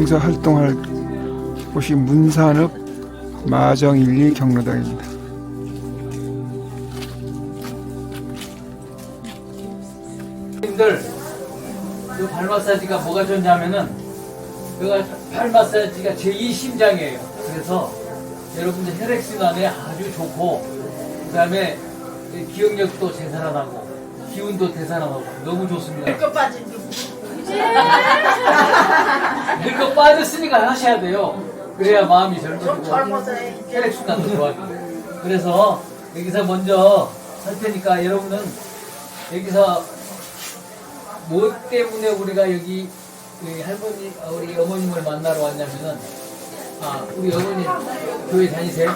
봉사 활동할 곳이 문산읍 마정일리 경로당입니다. 님들 그발 마사지가 뭐가 좋냐면은 그가 발 마사지가 제2 심장이에요. 그래서 여러분들 혈액 순환에 아주 좋고 그다음에 기억력도 되살아나고 기운도 되살아나고 너무 좋습니다. 거 빠진 늙어 빠졌으니까 하셔야 돼요. 그래야 마음이 젊어지고. 혈액순환도 좋아지고 그래서 여기서 먼저 할 테니까 여러분은 여기서 뭐 때문에 우리가 여기 우리 할머니 아, 우리 어머님을 만나러 왔냐면은 아 우리 어머니 교회 다니세요?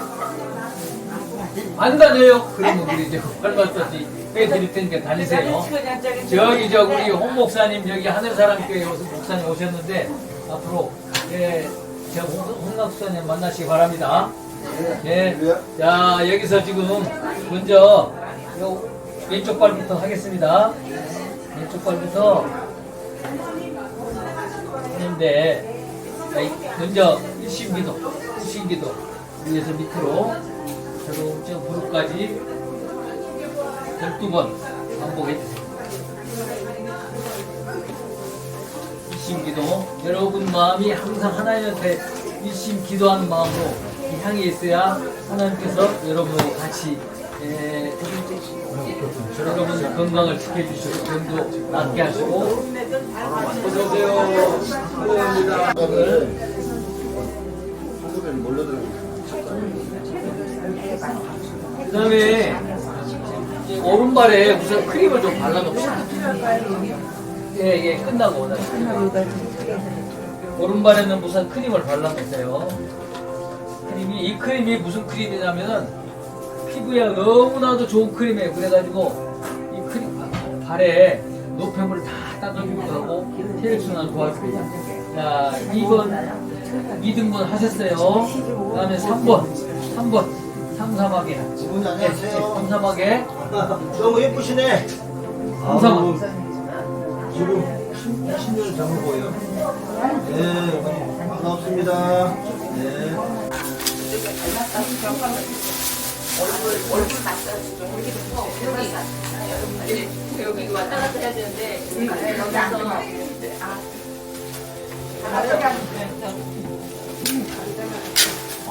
안 다녀요? 그러면 우리 이제 발마사지 해드릴 테니까 다니세요. 저기 저 우리 홍 목사님 여기 하늘사랑교회 오서 목사님 오셨는데 앞으로 예, 저 홍, 홍락 목사님 만나시기 바랍니다. 예, 자 여기서 지금 먼저 요 왼쪽 발부터 하겠습니다. 왼쪽 발부터 하는데 먼저 일심기도, 일심기도 위에서 밑으로 저도 저 무릎까지 12번 반복해 주세요. 일심기도. 여러분 마음이 항상 하나님한테 일심 기도하는 마음으로 이 향해 있어야 하나님께서 여러분하고 같이 에, 여러분 건강을 지켜주시고 병도 낫게 하시고. 어서오세요. 수고합니다. 그 다음에 오른발에 무슨 크림을 좀 발라놓읍시다. 예, 예, 끝나고 오늘 오른발에는 무슨 크림을 발라놓으세요? 크림이 이 크림이 무슨 크림이냐면은 피부에 너무나도 좋은 크림이에요. 그래가지고 이 크림 발에 노폐물을 다 닦아주기도 하고 혈액순환 도와줍니다. 자 2번 2등분 하셨어요. 그 다음에 3번 3번 삼삼하게 이분이 안녕하세요. 삼삼하게 너무 예쁘시네. 삼삼하게 지금 10년 전을 보여. 네, 어머니 반갑습니다. 네. 여기 왔다 갔다 해야 되는데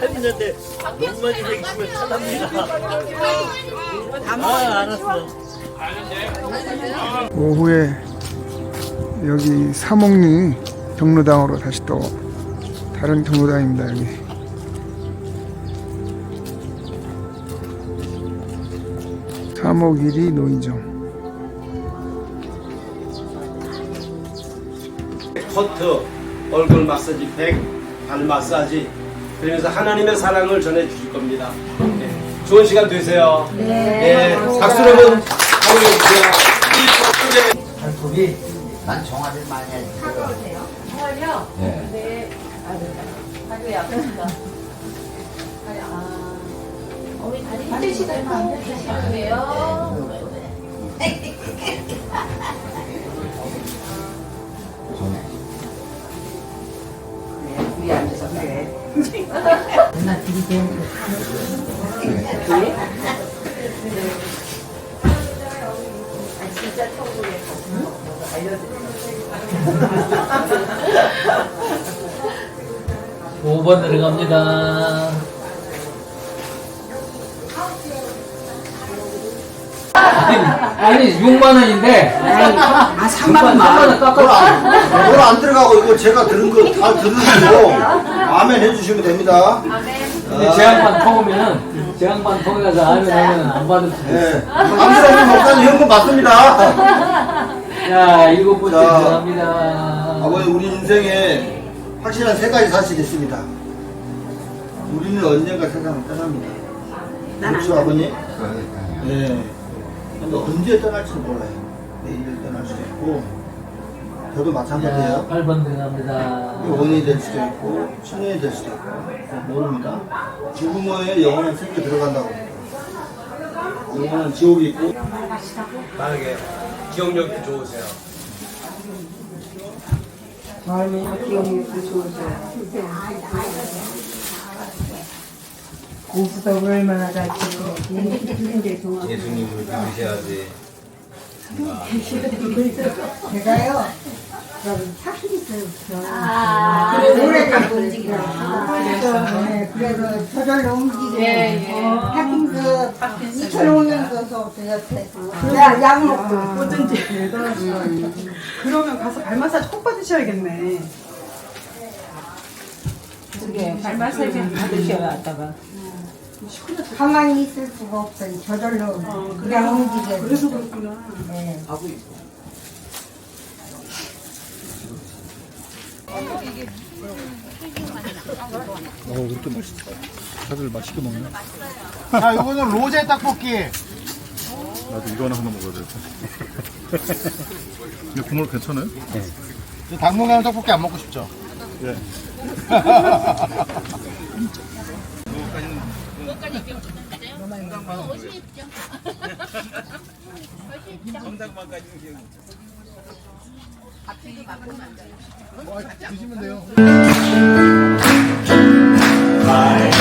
했는데 너무 많이 생기시면 찾합니다. 아, 알았어. 오후에 여기 사목리 경로당으로 다시 또 다른 경로당입니다. 여기 사목일이 노인정. 커트, 얼굴 마사지, 백, 발 마사지. 그러면서 하나님의 사랑을 전해 주실 겁니다. 네. 좋은 시간 되세요. 네. 박수로 한번 보내 주세요. 발톱이 난 종아리를 많이 해. 정말요? 네. 다리 아프시다. 다리 아. 어머니 다리 힘드시다면 안 되시고요. 위에 앉아서 그래. 맨날 들이대는 거. 아 진짜 천국에 오번 들어갑니다. 아니, 아니 6만 원인데 아, 3만 원 3만 원 깎아. 뭘안 들어가고 이거 제가 들은 거 다 들으시고 아멘 해주시면 됩니다. 근데 제한판 통으면 제한판 통해서 아면 하면 안 받을 수 있어. 네. 안 들어오면 목사님 현금 받습니다. 자 일곱 번째 자, 들어갑니다. 아버지 우리 인생에 확실한 세 가지 사실이 있습니다. 우리는 언젠가 세상을 떠납니다. 그렇죠, 아버님? 네. 근데 언제 떠날지 몰라요. 내일 떠날 수도 있고, 저도 마찬가지예요. 8번 들어갑니다. 원인이 될 수도 있고, 친연이 될 수도 있고, 모릅니다. 죽음 후에 영원한 세계 들어간다고. 영원한 지옥이 있고, 빠르게 기억력이 좋으세요. 고수도 얼마나 잘 치고 예수님을 믿으셔야지. 제가요 저는 아, 노래가 움직이나 네, 그래서 저절로 움직이고 파킨슨 2005년도서부터 옆에 약, 약 먹고. 뭐든지. 그러면 가서 발 마사지 꼭 받으셔야겠네. 그게. 발 마사지 받으셔야 왔다가. 가만히 있을 수가 없어요 저절로 그냥 움직여요 그래서 그렇구나 네. 어, 그렇게 맛있어. 다들 맛있게 먹네. 자, 이거는 로제 떡볶이. 나도 이거 하나 하나 먹어야 돼. 이거 국물 괜찮아요? 당분간은 떡볶이 안 먹고 싶죠? 예. 드시면 돼요. 사람이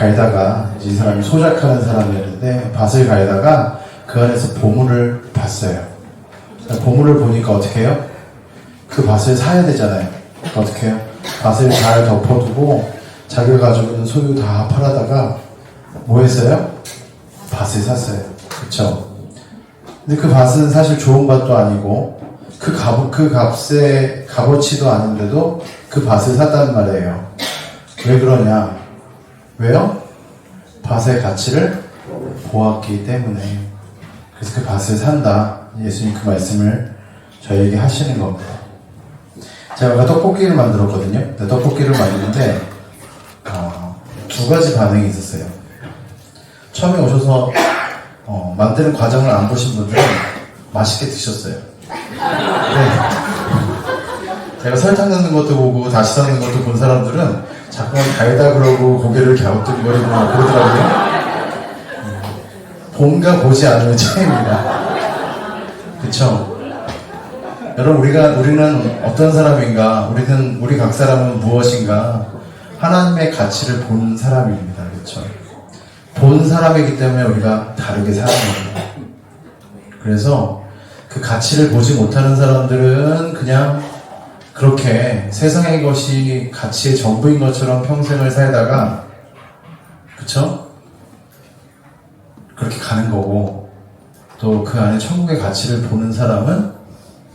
갈다가 이 사람이 소작하는 사람이었는데 밭을 갈다가 그 안에서 보물을 봤어요. 보물을 보니까 어떻게 해요? 그 밭을 사야 되잖아요. 어떻게 해요? 밭을 잘 덮어두고 자기가 가지고 있는 소유 다 팔아다가 뭐 했어요? 밭을 샀어요. 그쵸? 근데 그 밭은 사실 좋은 밭도 아니고 그 값, 그 값의 값어치도 아닌데도 그 밭을 샀단 말이에요. 왜 그러냐? 왜요? 밭의 가치를 보았기 때문에. 그래서 그 밭을 산다. 예수님 그 말씀을 저에게 하시는 겁니다. 제가 떡볶이를 만들었거든요. 떡볶이를 만드는데 어, 두 가지 반응이 있었어요. 처음에 오셔서 어, 만드는 과정을 안 보신 분들은 맛있게 드셨어요. 네. 제가 설탕 넣는 것도 보고 다시 넣는 것도 본 사람들은 자꾸만 달다 그러고 고개를 갸우뚱거리고 막 그러더라고요. 음, 본가 보지 않으면 차입니다. 그쵸? 여러분 우리가 우리는 어떤 사람인가? 우리는 우리 각 사람은 무엇인가? 하나님의 가치를 본 사람입니다. 그렇죠? 본 사람이기 때문에 우리가 다르게 겁니다. 그래서 그 가치를 보지 못하는 사람들은 그냥 그렇게 세상의 것이 가치의 전부인 것처럼 평생을 살다가 그쵸? 그렇게 가는 거고 또 그 안에 천국의 가치를 보는 사람은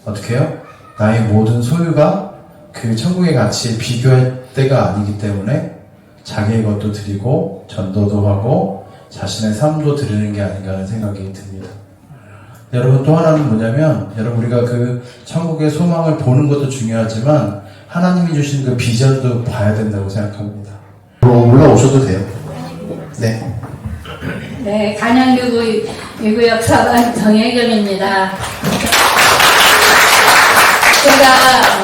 어떻게 해요? 나의 모든 소유가 그 천국의 가치에 비교할 때가 아니기 때문에 자기의 것도 드리고 전도도 하고 자신의 삶도 드리는 게 아닌가 하는 생각이 듭니다. 여러분 또 하나는 뭐냐면 여러분 우리가 그 천국의 소망을 보는 것도 중요하지만 하나님이 주신 그 비전도 봐야 된다고 생각합니다. 올라오셔도 돼요. 네. 네, 간양교구 유구역 사관 정혜경입니다. 제가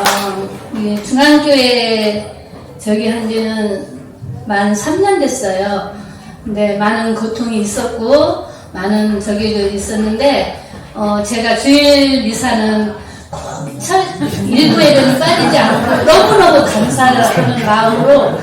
어, 이 중앙교회 저기 한 지는 만 3년 됐어요. 근데 많은 고통이 있었고 많은 저기도 있었는데 어, 제가 주일 미사는 꼭 철, 일부에는 빠지지 않고 너무너무 감사를 하는 마음으로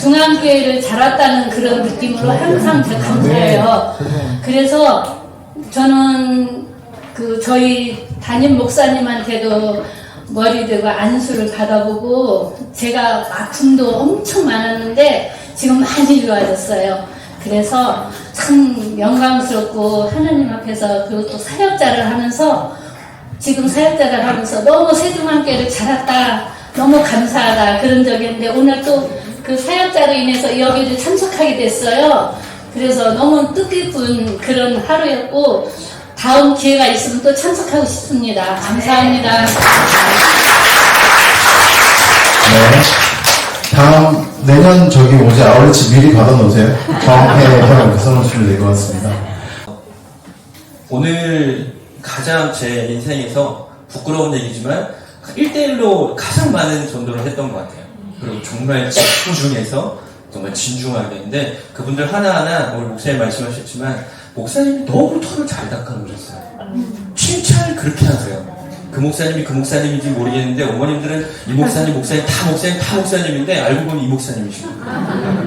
중앙교회를 잘 왔다는 그런 느낌으로 항상 감사해요. 그래서 저는 그 저희 담임 목사님한테도 머리 대고 안수를 받아보고 제가 아픔도 엄청 많았는데 지금 많이 좋아졌어요. 그래서 참 영광스럽고 하나님 앞에서 그리고 또 사역자를 하면서 지금 사역자를 하면서 너무 세종함께를 잘했다 너무 감사하다 그런 적이 있는데 오늘 또 그 사역자로 인해서 여기를 참석하게 됐어요. 그래서 너무 뜻깊은 그런 하루였고 다음 기회가 있으면 또 참석하고 싶습니다. 감사합니다. 네. 다음 내년 저기 오지 아울렛이 미리 받아놓으세요. 이렇게 써놓으시면 될 것 같습니다. 오늘 가장 제 인생에서 부끄러운 얘기지만 1대1로 가장 많은 전도를 했던 것 같아요. 그리고 정말 집중해서 정말 진중하게 했는데 그분들 하나하나 오늘 목사님 말씀하셨지만 목사님이 너무 털을 잘 닦아놓으셨어요. 칭찬을 그렇게 하세요. 그 목사님이 그 목사님인지 모르겠는데 어머님들은 이 목사님, 목사님, 다 목사님, 다 목사님인데 알고 보니 이 목사님이시고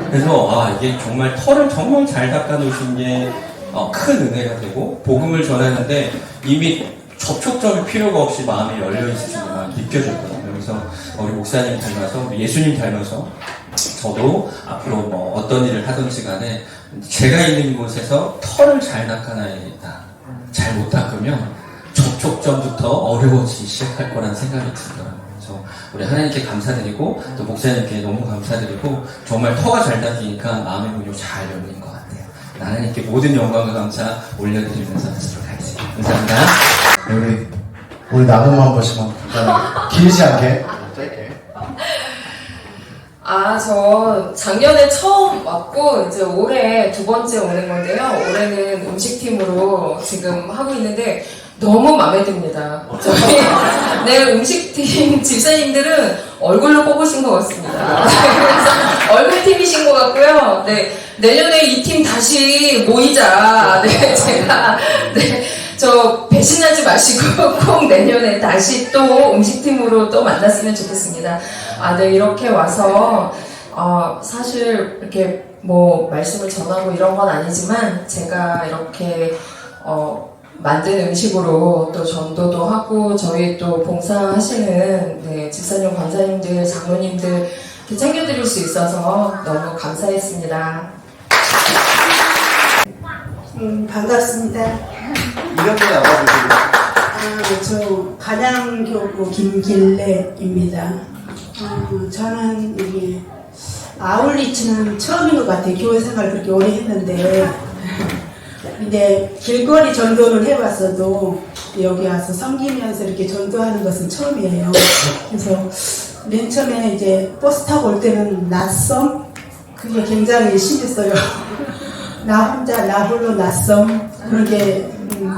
그래서 아 이게 정말 털을 정말 잘 닦아 놓으신 게 어, 큰 은혜가 되고 복음을 전하는데 이미 접촉점이 필요가 없이 마음이 열려 막 느껴졌거든요. 그래서 우리 목사님 닮아서 우리 예수님 닮아서 저도 앞으로 뭐 어떤 일을 하든지 간에 제가 있는 곳에서 털을 잘 닦아놔야겠다. 잘 못 닦으면 접촉점부터 어려워지기 시작할 거라는 생각이 들더라고요. 그래서 우리 하나님께 감사드리고 또 목사님께 너무 감사드리고 정말 터가 잘 닦이니까 마음의 문이 잘 열린 것 같아요. 하나님께 모든 영광과 감사 올려드리면서 하도록 하겠습니다. 감사합니다. 네, 우리 우리 나눔 한 번씩만. 길지 않게 짧게. 아, 저 작년에 처음 왔고 이제 올해 두 번째 오는 건데요. 올해는 음식팀으로 지금 하고 있는데 너무 마음에 듭니다. 저희 네 음식팀 집사님들은 얼굴로 뽑으신 것 같습니다. 그래서 얼굴팀이신 것 같고요. 네 내년에 이 팀 다시 모이자. 네 제가 네. 저 배신하지 마시고 꼭 내년에 다시 또 음식팀으로 또 만났으면 좋겠습니다. 아, 네, 이렇게 와서 어, 사실 이렇게 뭐 말씀을 전하고 이런 건 아니지만 제가 이렇게 어, 만든 음식으로 또 전도도 하고 저희 또 봉사하시는 네, 집사님 관사님들 장로님들 이렇게 챙겨드릴 수 있어서 너무 감사했습니다. 음, 반갑습니다. 이렇게 나와주시고. 아, 저 가량교구 김길래입니다. 어, 저는 이게 아울리치는 처음인 것 같아요. 교회 생활 그렇게 오래 했는데 이제 길거리 전도는 해봤어도 여기 와서 섬기면서 이렇게 전도하는 것은 처음이에요. 그래서 맨 처음에 이제 버스 타고 올 때는 낯섦 그게 굉장히 심했어요. 나 혼자 나 홀로 낯섦 그런 게 음,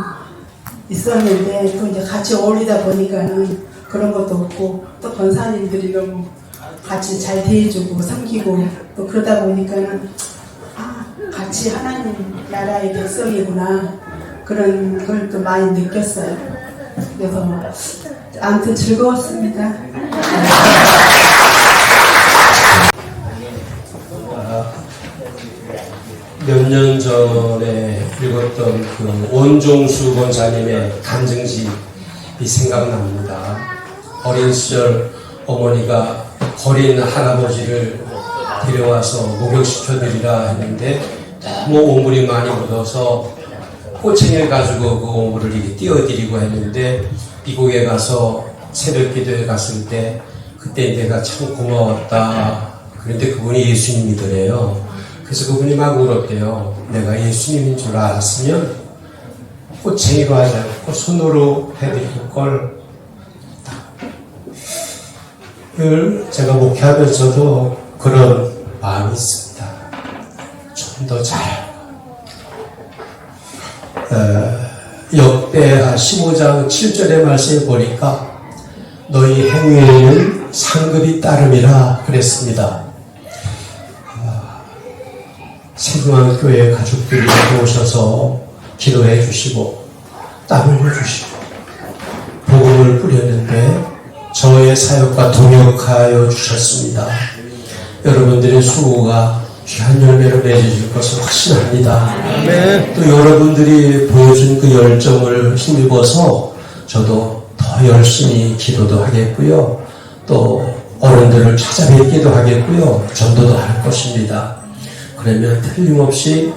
있었는데 또 이제 같이 어울리다 보니까는 그런 것도 없고 또 권사님들이 너무 같이 잘 대해주고 섬기고 또 그러다 보니까는 아 같이 하나님 나라의 백성이구나 그런 걸 또 많이 느꼈어요. 그래서 아무튼 즐거웠습니다. 몇 년 전에 읽었던 그 원종수 권사님의 간증집이 생각납니다. 어린 시절 어머니가 버린 할아버지를 데려와서 목욕시켜드리라 했는데 너무 오물이 많이 묻어서 꼬챙이를 가지고 그 오물을 이렇게 띄워드리고 했는데 미국에 가서 새벽 기도에 갔을 때 그때 내가 참 고마웠다. 그런데 그분이 예수님이더래요. 그래서 그분이 막 울었대요. 내가 예수님인 줄 알았으면 꼬챙이로 하지 않고 손으로 해드릴 걸. 늘 제가 목회하면서도 그런 마음이 있습니다. 좀 더 잘. 어, 역대하 15장 7절의 말씀을 보니까 너희 행위에는 상급이 따름이라 그랬습니다. 세중한 교회 가족들이 오셔서 기도해 주시고 땀 흘려 주시고 복음을 뿌렸는데 저의 사역과 동역하여 주셨습니다. 여러분들의 수고가 귀한 열매를 맺어줄 것을 확신합니다. 또 여러분들이 보여준 그 열정을 힘입어서 저도 더 열심히 기도도 하겠고요. 또 어른들을 찾아뵙기도 하겠고요. 전도도 할 것입니다. 그러면 틀림없이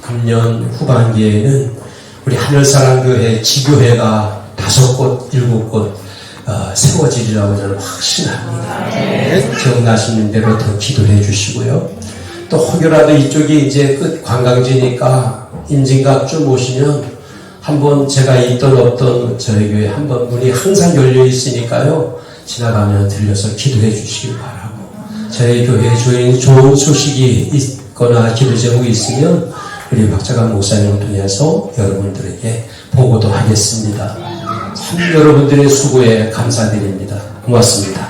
금년 후반기에는 우리 하늘사랑교회 지교회가 다섯 곳, 일곱 곳 어, 세워지리라고 저는 확신합니다. 기억나시는 대로 더 기도해 주시고요. 또 혹여라도 이쪽이 이제 끝 관광지니까 임진각주 오시면 한번 제가 있던 없던 저희 교회 한번 문이 항상 열려 있으니까요. 지나가면 들려서 기도해 주시기 바라고 저희 교회 주인 좋은 소식이 있거나 기도 제목이 있으면 우리 박자감 목사님을 통해서 여러분들에게 보고도 하겠습니다. 참 여러분들의 수고에 감사드립니다. 고맙습니다.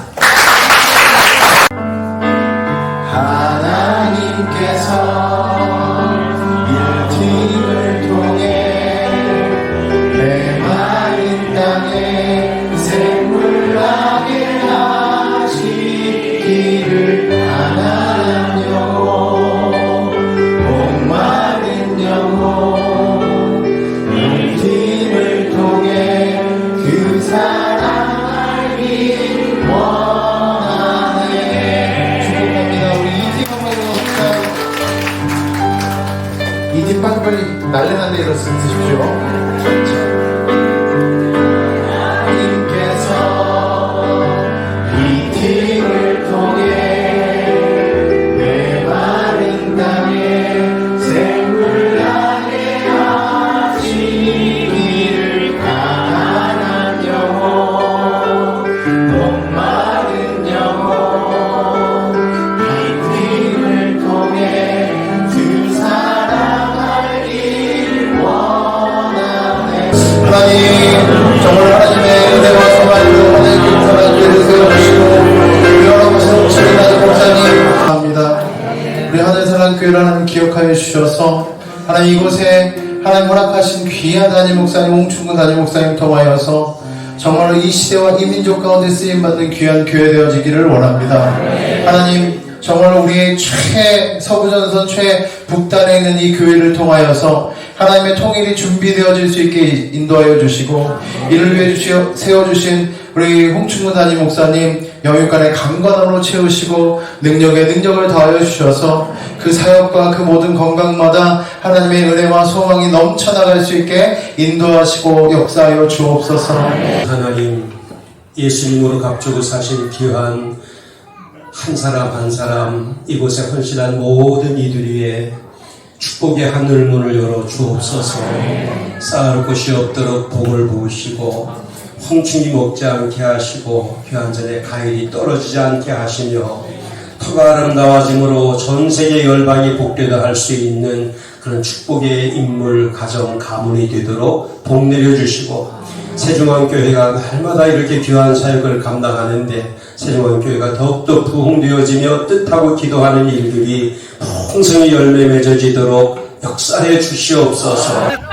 주셔서. 하나님 이곳에 하나님 허락하신 귀한 담임 목사님 홍충근 담임 목사님 통하여서 정말로 이 시대와 이 민족 가운데 쓰임받는 귀한 교회 되어지기를 원합니다. 하나님 정말 우리의 최 서부전선 최 북단에 있는 이 교회를 통하여서 하나님의 통일이 준비되어질 수 있게 인도하여 주시고 이를 위해 주시어 세워주신 우리 홍충문 담임 목사님 영육간의 강건함으로 채우시고 능력에 능력을 더하여 주셔서 그 사역과 그 모든 건강마다 하나님의 은혜와 소망이 넘쳐나갈 수 있게 인도하시고 역사하여 주옵소서. 하나님 예수님으로 값주고 사신 귀한 한 사람 한 사람 이곳에 헌신한 모든 이들 위에 축복의 하늘 문을 열어 주옵소서 쌓을 곳이 없도록 복을 부으시고 홍충이 먹지 않게 하시고 귀한 전에 가일이 떨어지지 않게 하시며 터가 아름다워짐으로 전 세계 열방이 복되다 할 수 있는 그런 축복의 인물, 가정, 가문이 되도록 복 내려주시고 세종왕교회가 날마다 이렇게 귀한 사역을 감당하는데 세종왕교회가 더욱더 부흥되어지며 뜻하고 기도하는 일들이 풍성히 열매 맺어지도록 역사해 주시옵소서.